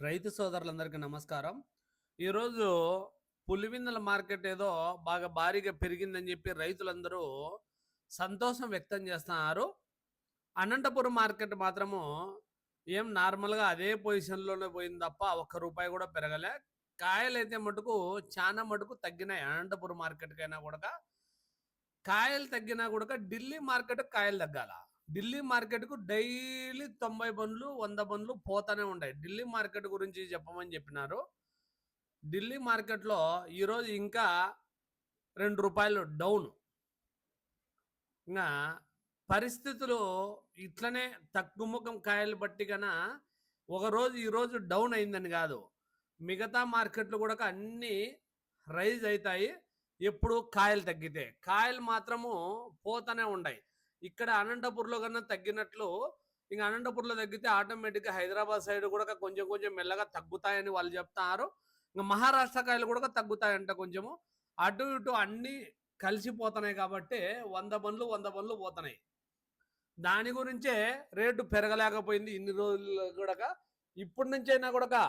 రైతు సోదరులందరికీ నమస్కారం. ఈరోజు పులివిందల మార్కెట్ ఏదో బాగా భారీగా పెరిగిందని చెప్పి రైతులందరూ సంతోషం వ్యక్తం చేస్తున్నారు. అనంతపురం మార్కెట్ మాత్రము ఏం నార్మల్గా అదే పొజిషన్లోనే పోయింది తప్ప ఒక్క రూపాయి కూడా పెరగలే. కాయలైతే మటుకు చాలా మటుకు తగ్గినాయి అనంతపురం మార్కెట్కైనా కూడా కాయలు తగ్గినా కూడా ఢిల్లీ మార్కెట్ కాయలు తగ్గాల. ఢిల్లీ మార్కెట్కు డైలీ తొంభై బండ్లు వంద బండ్లు పోతానే ఉంటాయి ఢిల్లీ మార్కెట్ గురించి చెప్పమని చెప్పినారు. ఢిల్లీ మార్కెట్లో ఈరోజు ఇంకా రెండు రూపాయలు డౌన్. ఇంకా పరిస్థితులు ఇట్లనే తగ్గుముఖం కాయలు బట్టి కన్నా ఒకరోజు ఈరోజు డౌన్ అయిందని కాదు. మిగతా మార్కెట్లు కూడా అన్నీ రైజ్ అవుతాయి ఎప్పుడు కాయలు తగ్గితే. కాయలు మాత్రము పోతానే ఉంటాయి ఇక్కడ అనంతపూర్లో కన్నా తగ్గినట్లు ఇంకా అనంతపూర్లో తగ్గితే ఆటోమేటిక్గా హైదరాబాద్ సైడ్ కూడా కొంచెం కొంచెం మెల్లగా తగ్గుతాయని వాళ్ళు చెప్తున్నారు ఇంకా మహారాష్ట్ర కాయలు కూడా తగ్గుతాయంట కొంచెము. అటు ఇటు అన్నీ కలిసిపోతున్నాయి కాబట్టి వంద బండ్లు వంద బండ్లు పోతున్నాయి. దాని గురించే రేటు పెరగలేకపోయింది ఇన్ని రోజులు కూడా ఇప్పటి నుంచైనా కూడా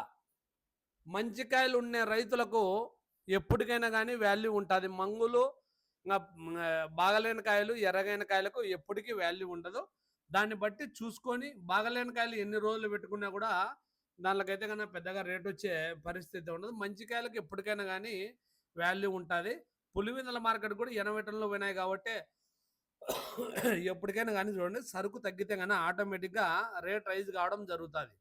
మంచి కాయలు ఉండే రైతులకు ఎప్పటికైనా కానీ వాల్యూ ఉంటుంది. మంగులు బాగలేని కాయలు ఎర్రగైన కాయలకు ఎప్పటికీ వాల్యూ ఉండదు. దాన్ని బట్టి చూసుకొని బాగలేని కాయలు ఎన్ని రోజులు పెట్టుకున్నా కూడా దానికైతే కన్నా పెద్దగా రేట్ వచ్చే పరిస్థితి ఉండదు. మంచి కాయలకు ఎప్పటికైనా కానీ వాల్యూ ఉంటుంది. పులివిందల మార్కెట్ కూడా ఎనభై టన్నులు పోయినాయి కాబట్టి ఎప్పటికైనా కానీ చూడండి సరుకు తగ్గితే కానీ ఆటోమేటిక్గా రేట్ రైజ్ కావడం జరుగుతుంది.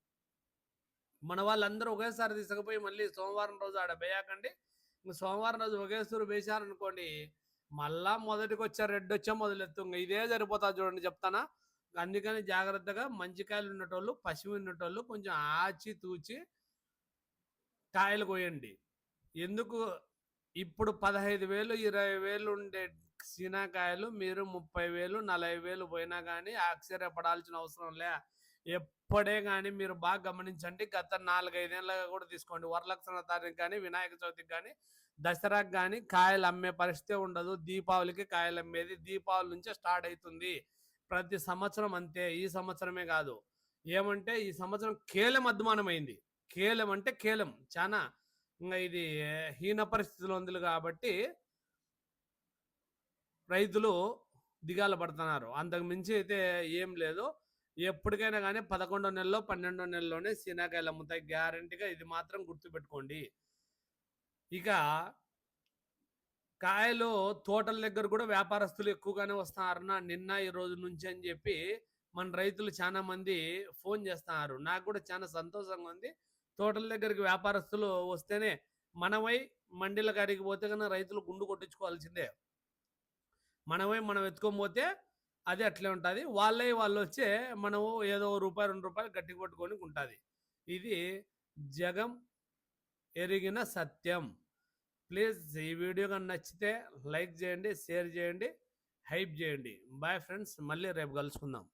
మన వాళ్ళందరూ ఒకేసారి తీసుకుపోయి మళ్ళీ సోమవారం రోజు ఆడ వేయకండి సోమవారం రోజు ఒకేసారి వేశారనుకోండి మళ్ళా మొదటికి వచ్చా రెడ్ వచ్చా మొదలెత్తు ఇంకా ఇదే సరిపోతా చూడండి చెప్తానా? అందుకని జాగ్రత్తగా మంచి కాయలు ఉన్నటోళ్ళు పసివి ఉన్నటోళ్ళు కొంచెం ఆచి తూచి కాయలు కోయండి. ఎందుకు? ఇప్పుడు పదహైదు వేలు ఇరవై వేలు ఉండే సీనాకాయలు మీరు ముప్పై వేలు నలభై వేలు పోయినా కానీ ఆశ్చర్యపడాల్సిన అవసరం లే. ఎప్పుడే కానీ మీరు బాగా గమనించండి. గత నాలుగైదేళ్ళగా కూడా తీసుకోండి. వరలక్షణ తారీఖు కానీ వినాయక చవితికి కానీ దసరాకి కానీ కాయలు అమ్మే పరిస్థితి ఉండదు. దీపావళికి కాయలు అమ్మేది దీపావళి నుంచే స్టార్ట్ అవుతుంది ప్రతి సంవత్సరం అంతే. ఈ సంవత్సరమే కాదు. ఏమంటే ఈ సంవత్సరం కేలం అధ్మానమైంది కేలం అంటే కేలం. చాలా ఇంకా ఇది హీన పరిస్థితిలో ఉంది కాబట్టి రైతులు దిగాల పడుతున్నారు. అంతకు మించి అయితే ఏం లేదు. ఎప్పటికైనా కానీ పదకొండో నెలలో పన్నెండో నెలలోనే శీనాకాయలు అమ్ముతాయి. గ్యారంటీగా ఇది మాత్రం గుర్తుపెట్టుకోండి. ఇక కాయలు తోటల దగ్గర కూడా వ్యాపారస్తులు ఎక్కువగానే వస్తున్నారన్న నిన్న ఈ రోజు నుంచి అని చెప్పి మన రైతులు చాలా మంది ఫోన్ చేస్తున్నారు. నాకు కూడా చాలా సంతోషంగా ఉంది. తోటల దగ్గరికి వ్యాపారస్తులు వస్తేనే మనమై మండీల కాడికి పోతే కన్నా రైతులు గుండు కొట్టించుకోవాల్సిందే. మనమై మనం ఎత్తుకొని పోతే అది అట్లే ఉంటుంది. వాళ్ళే వాళ్ళు వచ్చే మనము ఏదో రూపాయి రెండు రూపాయలు గట్టి కొట్టుకొని ఉంటుంది ఇది జగం ఎరిగిన సత్యం. ప్లీజ్ ఈ వీడియో కానీ నచ్చితే లైక్ చేయండి షేర్ చేయండి హైప్ చేయండి. బాయ్ ఫ్రెండ్స్ మళ్ళీ రేపు కలుసుకుందాం.